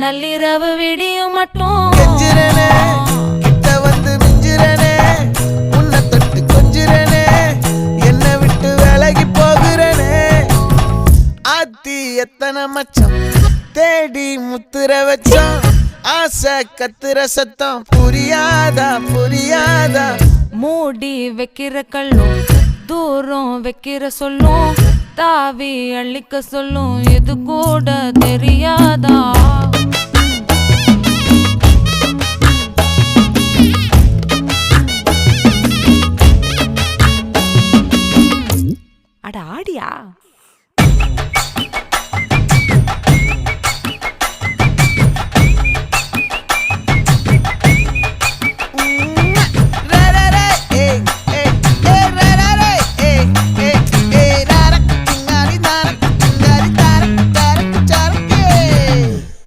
நள்ளிரவு விடியும் மட்டும். கெஞ்சிரனே கிட்ட வந்து மிஞ்சிரனே உன்னை தொட்டு கொஞ்சிரனே என்னை விட்டு விலகி போகிறனே. ஆத்தி எத்தனை மச்சம் தேடி முத்துற வச்சோம். ஆசை கத்துற சத்தம் புரியாதா புரியாதா. மூடி வைக்கிற கல்லும் தூரம் வைக்கிற சொல்லும் தாவி அள்ளிக்க சொல்லும் இது கூட தெரியாதா? அட ஆடியா? Hey!